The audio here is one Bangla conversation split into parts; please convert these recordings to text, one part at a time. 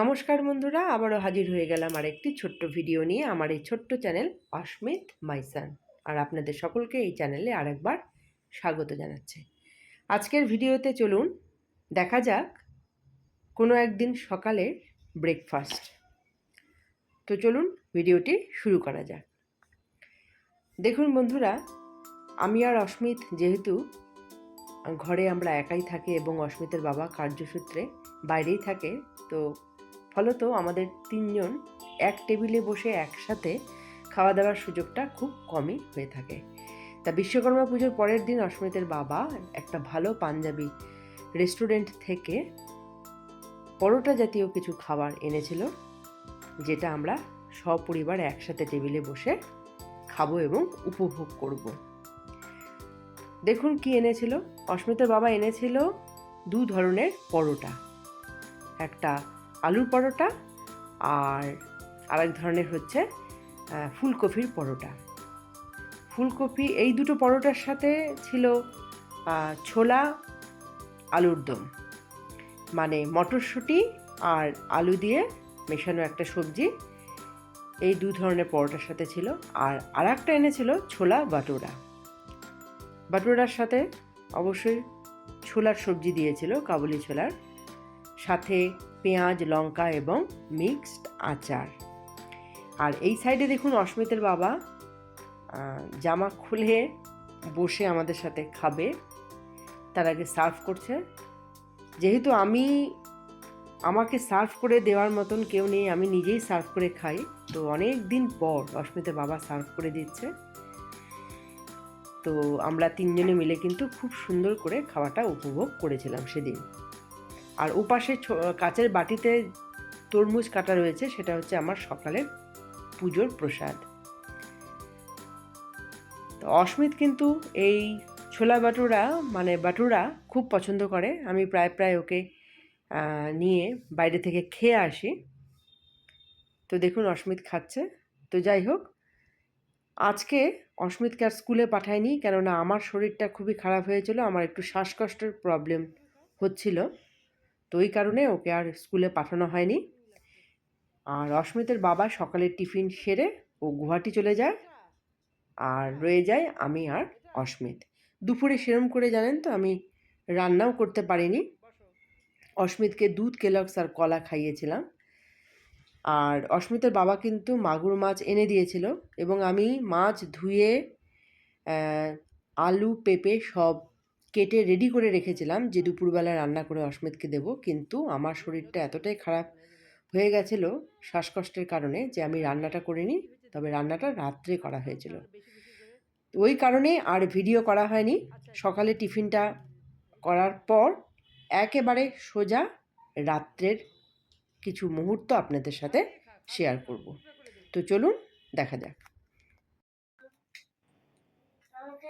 নমস্কার বন্ধুরা, আবারও হাজির হয়ে গেলাম আর একটি ছোট্ট ভিডিও নিয়ে আমার এই ছোট্ট চ্যানেল অস্মিত মাইসান। আর আপনাদের সকলকে এই চ্যানেলে আরেকবার স্বাগত জানাচ্ছে। আজকের ভিডিওতে চলুন, দেখা যাক কোনো একদিন সকালের ব্রেকফাস্ট তো চলুন, ভিডিওটি শুরু করা যাক। দেখুন বন্ধুরা, আমি আর অস্মিত যেহেতু ঘরে আমরা একাই থাকি এবং অস্মিতের বাবা কার্যসূত্রে বাইরেই থাকে, তো ফলত আমাদের তিনজন এক টেবিলে বসে একসাথে খাওয়া দাওয়ার সুযোগটা খুব কমই হয়ে থাকে। তা বিশ্বকর্মা পুজোর পরের দিন অস্মিতের বাবা, একটা ভালো পাঞ্জাবি রেস্টুরেন্ট থেকে পরোটা জাতীয় কিছু খাবার এনেছিল, যেটা আমরা সপরিবার একসাথে টেবিলে বসে খাব এবং উপভোগ করব। দেখুন কি এনেছিল। অস্মিতার বাবা এনেছিল দু ধরনের পরোটা। একটা আলুর পরোটা আর আরেক ধরনের হচ্ছে ফুলকপির পরোটা। ফুলকপি, এই দুটো পরোটার সাথে ছিল ছোলা, আলুর দম। মানে মটরশুঁটি আর আলু দিয়ে মেশানো একটা সবজি, এই দু ধরনের পরোটার সাথে ছিল। আর আর একটা এনেছিল ছোলা বাটোরা। বাটোরার সাথে অবশ্যই ছোলার সবজি দিয়েছিল, কাবুলি ছোলার। সাথে পেঁয়াজ, লঙ্কা এবং মিক্সড আচার। আর এই সাইডে দেখুন অস্মিতের বাবা জামা খুলে বসে আমাদের সাথে খাবে। তার আগে সার্ভ করছে। যেহেতু আমি, আমাকে সার্ভ করে দেওয়ার মতন কেউ নেই, আমি নিজেই সার্ভ করে খাই। তো অনেক দিন পর অস্মিতের বাবা সার্ভ করে দিচ্ছে। তো আমরা তিনজনে মিলে কিন্তু খুব সুন্দর করে খাওয়াটা উপভোগ করেছিলাম সেদিন। আর ওপাশে কাচের বাটিতে তরমুজ কাটা রয়েছে, সেটা হচ্ছে আমার সকালের পুজোর প্রসাদ। তো অস্মিত কিন্তু এই ছোলা বাটুরা মানে বাটুরা খুব পছন্দ করে। আমি প্রায় প্রায় ওকে নিয়ে বাইরে থেকে খেয়ে আসি। তো দেখুন, অস্মিত খাচ্ছে। তো যাই হোক, আজকে অস্মিতকে আর স্কুলে পাঠায়নি কেননা আমার শরীরটা খুবই খারাপ হয়েছিল, আমার একটু শ্বাসকষ্টের প্রবলেম হচ্ছিল। তো ওই কারণে ওকে আর স্কুলে পাঠানো হয়নি। আর অস্মিতের বাবা সকালের টিফিন সেরে ও গুয়াহাটি চলে যায়। আর রয়ে যায় আমি আর অস্মিত। দুপুরে সেরম করে জানেন তো আমি রান্নাও করতে পারিনি। অস্মিতকে দুধ কেলক্স আর কলা খাইয়েছিলাম। আর অস্মিতের বাবা কিন্তু মাগুর মাছ এনে দিয়েছিল এবং আমি মাছ ধুয়ে আলু, পেঁপে সব কেটে রেডি করে রেখেছিলাম যে দুপুরবেলা রান্না করে অস্মিতকে দেবো। কিন্তু আমার শরীরটা এতটাই খারাপ হয়ে গেছিল শ্বাসকষ্টের কারণে যে আমি রান্নাটা করিনি, তবে রান্নাটা রাত্রে করা হয়েছিল। ওই কারণে আর ভিডিও করা হয়নি। সকালে টিফিনটা করার পর একেবারে সোজা রাত্রের কিছু মুহূর্ত আপনাদের সাথে শেয়ার করব। তো চলুন দেখা যাক আমাকে আশীর্বাদ দাও যেন আমি সুস্থ থাকি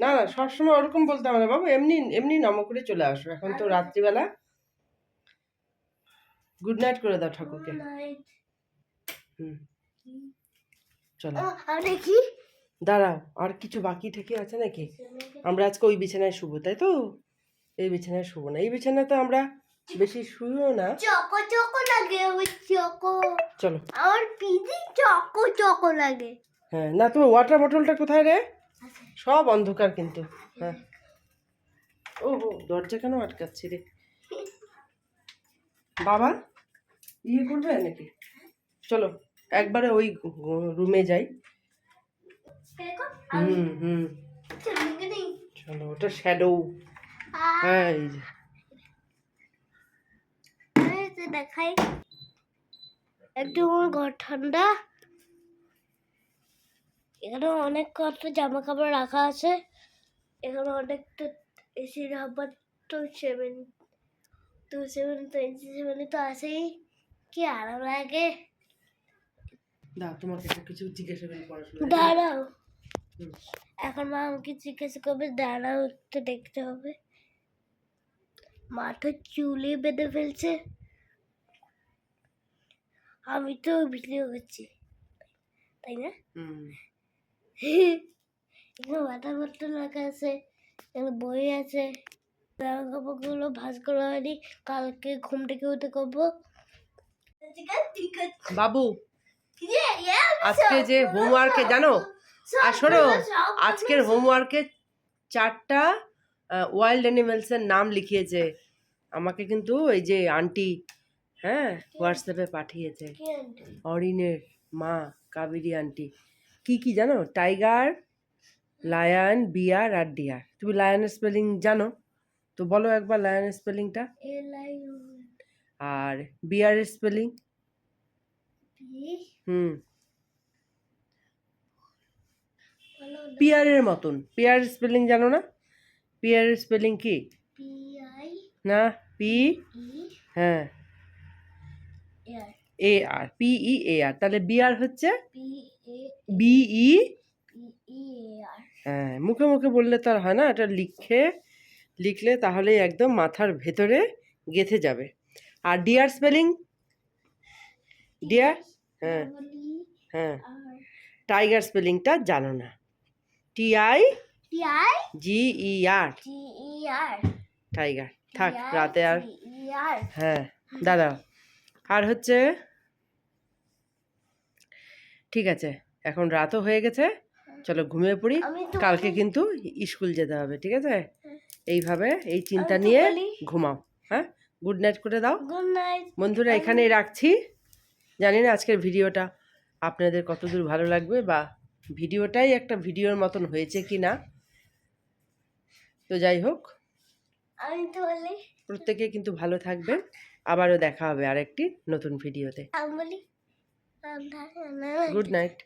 না না সবসময় ওরকম বলতে হবে না বাবু এমনি এমনি নম করে চলে আসো। এখন তো রাত্রিবেলা। গুড নাইট করে দাও ঠাকুরকে। হুম। চলো। দেখি? দাঁড়াও আর কিছু বাকি থেকে আছে নাকি? আমরা আজকে ওই বিছানায় শুবো তাই তো? এই বিছানায় শুবো না। এই বিছানায় তো আমরা বেশি শুইও না। চকো চকো লাগে ওই চকো। চলো। আমার পিজি চকো চকো লাগে। হ্যাঁ না তোমার ওয়াটার বটলটা কোথায় রে? সব অন্ধকার কিন্তু। হ্যাঁ। ও দরজা কেন আটকাচ্ছি রে? বাবা ইয়ে করবে নাকি? চলো একবারে ওই রুমে যাই। হুম হুম। চলো ওটা শ্যাডো হ্যাঁ এই যে। দেখাই। একটু আমার ঘর ঠান্ডা এখানে অনেক কত জামা কাপড় রাখা আছে। এখানে অনেকটা AC number two seven two seven twenty seven তো আছেই। কি আরাম লাগে। দাও তোমাকে কিছু জিজ্ঞাসা করি পড়াশোনা দাঁড়াও। এখন মা আমাকে জিজ্ঞাসা করবে দাঁড়াও একটু দেখতে হবে। মাথা চুলে বেঁধে ফেলছে। আমি তো ভিডিও করছি। তাই না? হুম। এখানে মাথা ভর্তি রাখা আছে এখানে বই আছে। জামা কাপড়গুলো ভাঁজ করা হয়নি কালকে ঘুম থেকে উঠে করব। বাবু আজকে যে হোমওয়ার্কে জানো? আর শোনো আজকের হোমওয়ার্কে চারটা ওয়াইল্ড অ্যানিমেলসের নাম লিখিয়েছে। আমাকে কিন্তু এই যে আন্টি হ্যাঁ হোয়াটসঅ্যাপে পাঠিয়েছে। অরিনের মা কাবেরি আন্টি কি কি জানো? টাইগার লায়ন বিয়ার আর ডিয়ার। তুমি লায়নের স্পেলিং জানো? তো বলো একবার লায়নের স্পেলিংটা। আর বিয়ারের স্পেলিং? হুম। পিয়ারের মতন। পিয়ার স্পেলিং জানো না? পিয়ারের স্পেলিং কি? না পি? হ্যাঁ। এ আর পি ই এ আর তাহলে বিয়ার হচ্ছে? বিই হ্যাঁ মুখে মুখে বললে তো আর হয় না এটা লিখে লিখলে তাহলে একদম মাথার ভেতরে গেঁথে যাবে। আর ডিয়ার স্পেলিং ডিয়ার হ্যাঁ। হ্যাঁ। টাইগার স্পেলিংটা জানো না। T I G E R tiger থাক রাতে আর হ্যাঁ দাদা আর হচ্ছে ঠিক আছে এখন রাতও হয়ে গেছে চলো ঘুমিয়ে পড়ি। কালকে কিন্তু স্কুল যেতে হবে ঠিক আছে? এইভাবে এই চিন্তা নিয়ে ঘুমাও হ্যাঁ? গুড নাইট করে দাও। গুড নাইট বন্ধুরা এখানেই রাখছি। জানি না আজকের ভিডিওটা আপনাদের কতদূর ভালো লাগবে বা ভিডিওটাই একটা ভিডিওর মতন হয়েছে কি না তো যাই হোক। প্রত্যেকে কিন্তু ভালো থাকবেন। আবারও দেখা হবে আরেকটি নতুন ভিডিওতে। Good night